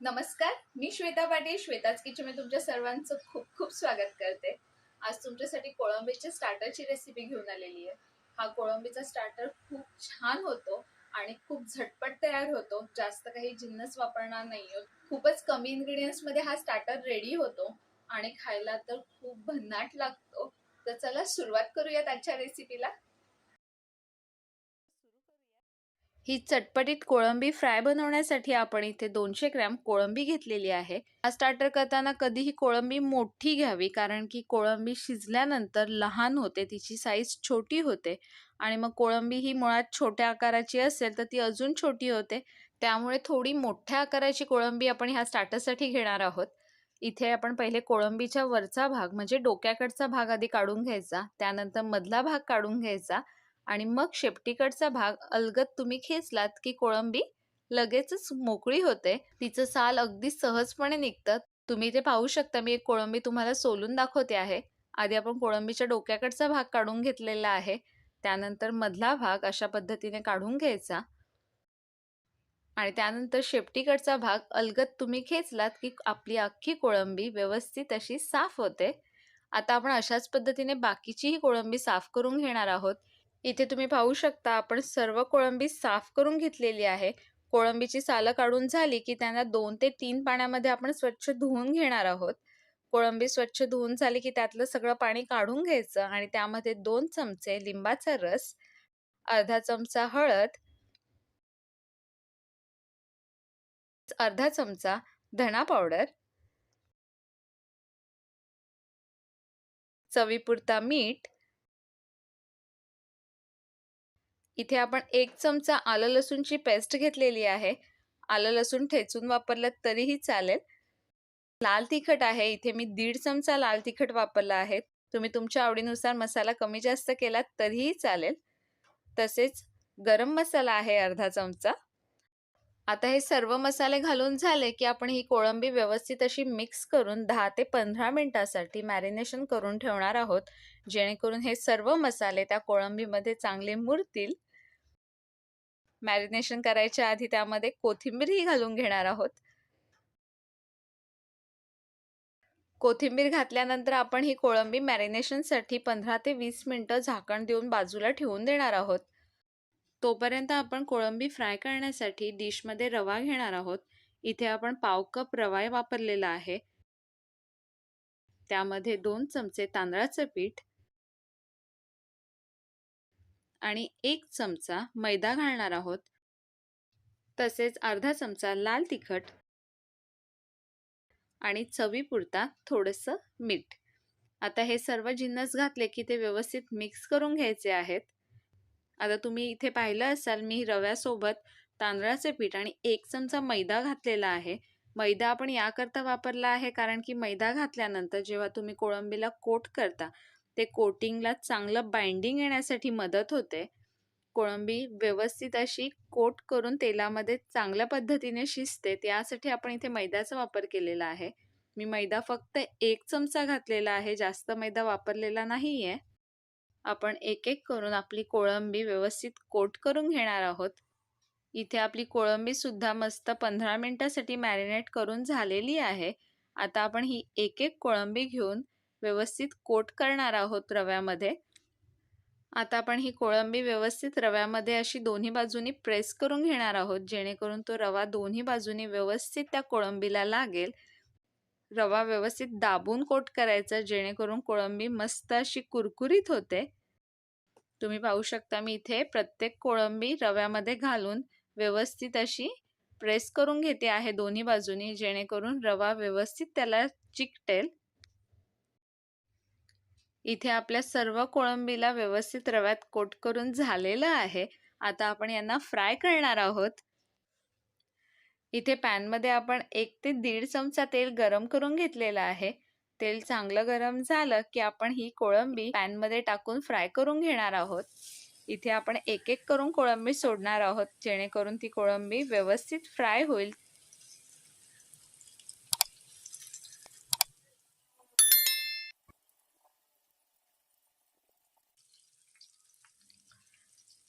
नमस्कार मी श्वेता पाटील श्वेताच किचन तुमच्या सर्वांचं खूप खूप स्वागत करते. आज तुमच्यासाठी कोळंबीच्या स्टार्टरची रेसिपी घेऊन आलेली आहे. हा कोळंबीचा स्टार्टर खूप छान होतो आणि खूप झटपट तयार होतो. जास्त काही जिन्नस वापरणार नाही खूपच कमी इन्ग्रेडियंट्समध्ये हा स्टार्टर रेडी होतो आणि खायला तर खूप भन्नाट लागतो. तर चला सुरुवात करूयात आजच्या रेसिपीला ही चटपटीत कोळंबी फ्राय बनवण्यासाठी आपण इथे दोनशे ग्रॅम कोळंबी घेतलेली आहे. हा स्टार्टर करताना कधीही कोळंबी मोठी घ्यावी कारण की कोळंबी शिजल्यानंतर लहान होते तिची साईज छोटी होते आणि मग कोळंबी ही मुळात छोट्या आकाराची असेल तर ती अजून छोटी होते. त्यामुळे थोडी मोठ्या आकाराची कोळंबी आपण ह्या स्टार्टरसाठी घेणार आहोत. इथे आपण पहिले कोळंबीच्या वरचा भाग म्हणजे डोक्याकडचा भाग आधी काढून घ्यायचा त्यानंतर मधला भाग काढून घ्यायचा आणि मग शेपटीकडचा भाग अलगत तुम्ही खेचलात की कोळंबी लगेचच मोकळी होते. तिचं साल अगदी सहजपणे निघतं. तुम्ही ते पाहू शकता मी एक कोळंबी तुम्हाला सोलून दाखवते आहे. आधी आपण कोळंबीच्या डोक्याकडचा भाग काढून घेतलेला आहे. त्यानंतर मधला भाग अशा पद्धतीने काढून घ्यायचा. आणि त्यानंतर शेपटीकडचा भाग अलगत तुम्ही खेचलात की आपली अख्खी कोळंबी व्यवस्थित अशी साफ होते. आता आपण अशाच पद्धतीने बाकीचीही कोळंबी साफ करून घेणार आहोत. इथे तुम्ही पाहू शकता आपण सर्व कोळंबी साफ करून घेतलेली आहे. कोळंबीची सालं काढून झाली की त्यांना दोन ते तीन पाण्यामध्ये आपण स्वच्छ धुवून घेणार आहोत. कोळंबी स्वच्छ धुवून झाली की त्यातलं सगळं पाणी काढून घ्यायचं आणि त्यामध्ये दोन चमचे लिंबाचा रस अर्धा चमचा हळद अर्धा चमचा धणा पावडर चवीपुरता मीठ इथे आपण एक चमचा आलं लसूणची पेस्ट घेतलेली आहे. आलं लसूण ठेचून वापरलं तरीही चालेल. लाल तिखट आहे. इथे मी दीड चमचा लाल तिखट वापरला आहे. तुम्ही तुमच्या आवडीनुसार मसाला कमी जास्त केला तरीही चालेल. तसेच गरम मसाला आहे अर्धा चमचा. आता हे सर्व मसाले घालून झाले की आपण ही कोळंबी व्यवस्थित अशी मिक्स करून दहा ते पंधरा मिनिटासाठी मॅरिनेशन करून ठेवणार आहोत. जेणेकरून हे सर्व मसाले त्या कोळंबीमध्ये चांगले मुरतील. मॅरिनेशन करायच्या आधी त्यामध्ये कोथिंबीरही घालून घेणार आहोत. कोथिंबीर घातल्यानंतर आपण ही कोळंबी मॅरिनेशनसाठी पंधरा ते वीस मिनटं झाकण देऊन बाजूला ठेवून देणार आहोत. तोपर्यंत आपण कोळंबी फ्राय करण्यासाठी डिशमध्ये रवा घेणार आहोत. इथे आपण पाव कप रवा वापरलेला आहे. त्यामध्ये दोन चमचे तांदळाचं पीठ आणि एक चमचा मैदा घालणार आहोत. तसेच अर्धा चमचा लाल तिखट. आणि चवीपुरता थोडंसं मीठ. आता हे सर्व जिन्नस घातले की ते व्यवस्थित मिक्स करून घ्यायचे आहेत. आता तुम्ही इथे पाहिलं असाल मी रव्यासोबत तांदळाचे पीठ आणि एक चमचा मैदा घातलेला आहे. मैदा आपण याकरता वापरला आहे कारण की मैदा घातल्यानंतर जेव्हा तुम्ही कोळंबीला कोट करता ते कोटिंगला चांगलं बाइंडिंग येण्यासाठी मदत होते. कोळंबी व्यवस्थित अशी कोट करून तेलामध्ये चांगल्या पद्धतीने शिजते. त्यासाठी आपण इथे मैद्याचा वापर केलेला आहे. मी मैदा फक्त एक चमचा घातलेला आहे. जास्त मैदा वापरलेला नाही आहे आपण एक एक करून आपली कोळंबी व्यवस्थित कोट करून घेणार आहोत. इथे आपली कोळंबी सुद्धा मस्त पंधरा मिनिटासाठी मॅरिनेट करून झालेली आहे. आता आपण ही एक एक कोळंबी घेऊन व्यवस्थित कोट करणार आहोत रव्यामध्ये. आता आपण ही कोळंबी व्यवस्थित रव्यामध्ये अशी दोन्ही बाजूनी प्रेस करून घेणार आहोत जेणेकरून तो रवा दोन्ही बाजूनी व्यवस्थित त्या कोळंबीला लागेल. रवा व्यवस्थित दाबून कोट करायचा जेणेकरून कोळंबी मस्त अशी कुरकुरीत होते. तुम्ही पाहू शकता मी इथे प्रत्येक कोळंबी रव्यामध्ये घालून व्यवस्थित अशी प्रेस करून घेते आहे दोन्ही बाजूनी जेणेकरून रवा व्यवस्थित त्याला चिकटेल. इथे आपल्या सर्व कोळंबीला व्यवस्थित रव्यात कोट करून झालेलं आहे. आता आपण यांना फ्राय करणार आहोत. इथे पॅनमध्ये आपण एक ते दीड चमचा तेल गरम करून घेतलेलं आहे. तेल चांगलं गरम झालं की आपण ही कोळंबी पॅनमध्ये टाकून फ्राय करून घेणार आहोत. इथे आपण एक एक करून कोळंबी सोडणार आहोत. जेणेकरून ती कोळंबी व्यवस्थित फ्राय होईल.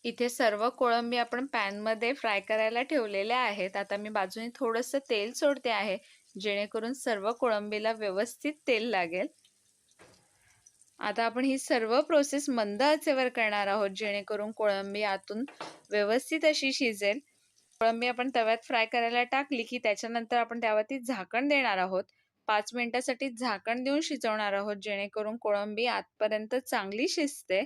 इथे सर्व कोळंबी आपण पॅनमध्ये फ्राय करायला ठेवलेल्या आहेत. आता मी बाजूने थोडंसं तेल सोडते आहे जेणेकरून सर्व कोळंबीला व्यवस्थित तेल लागेल. आता आपण ही सर्व प्रोसेस मंद आचेवर करणार आहोत जेणेकरून कोळंबी आतून व्यवस्थित अशी शिजेल. कोळंबी आपण तव्यात फ्राय करायला टाकली की त्याच्यानंतर आपण त्यावरती झाकण देणार आहोत. पाच मिनिटासाठी झाकण देऊन शिजवणार आहोत जेणेकरून कोळंबी आतपर्यंत चांगली शिजते.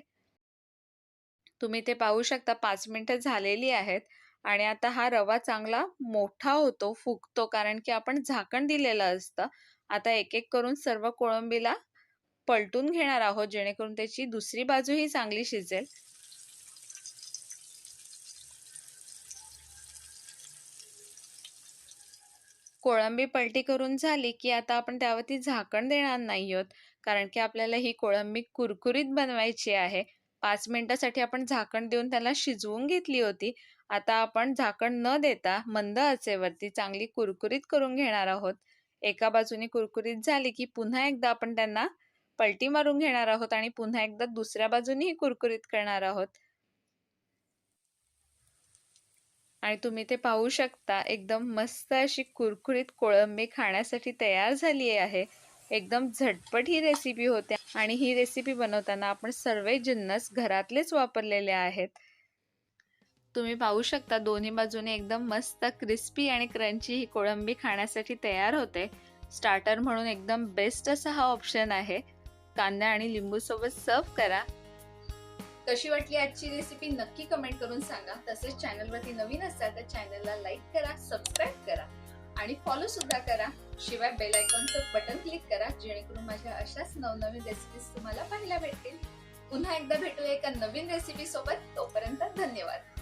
तुम्ही ते पाहू शकता पाच मिनिटं झालेली आहेत आणि आता हा रवा चांगला मोठा होतो फुगतो कारण की आपण झाकण दिलेलं असतं. आता एक एक करून सर्व कोळंबीला पलटून घेणार आहोत जेणेकरून त्याची दुसरी बाजूही चांगली शिजेल. कोळंबी पलटी करून झाली की आता आपण त्यावरती झाकण देणार नाही आहोत कारण की आपल्याला ही कोळंबी कुरकुरीत बनवायची आहे. पाच मिनिटासाठी आपण झाकण देऊन त्याला शिजवून घेतली होती. आता आपण झाकण न देता मंद आचेवरती चांगली कुरकुरीत करून घेणार आहोत. एका बाजूने कुरकुरीत झाली की पुन्हा एकदा आपण त्यांना पलटी मारून घेणार आहोत आणि पुन्हा एकदा दुसऱ्या बाजूनेही कुरकुरीत करणार आहोत. आणि तुम्ही ते पाहू शकता एकदम मस्त अशी कुरकुरीत कोळंबी खाण्यासाठी तयार झाली आहे. एकदम झटपट ही रेसिपी होते आणि ही रेसिपी बनवताना आपण सर्व जिन्नस घरातलेच वापरलेले आहेत. तुम्ही पाहू शकता दोन्ही बाजूने एकदम मस्त क्रिस्पी आणि क्रंची ही कोळंबी खाण्यासाठी तयार होते. स्टार्टर म्हणून एकदम बेस्ट असा हा ऑप्शन आहे. कांदा आणि लिंबू सोबत सर्व करा. कशी वाटली आजची रेसिपी नक्की कमेंट करून सांगा. तसेच चॅनलवरती नवीन असाल तर चॅनलला लाईक करा सबस्क्राईब करा. आणि फॉलो सुद्धा करा. शिवाय बेल आयकॉनचं बटन क्लिक करा जेणेकरून माझ्या अशाच नवनवीन रेसिपीज तुम्हाला पाहायला भेटतील. पुन्हा एकदा भेटूया एका नवीन रेसिपी सोबत. तोपर्यंत धन्यवाद.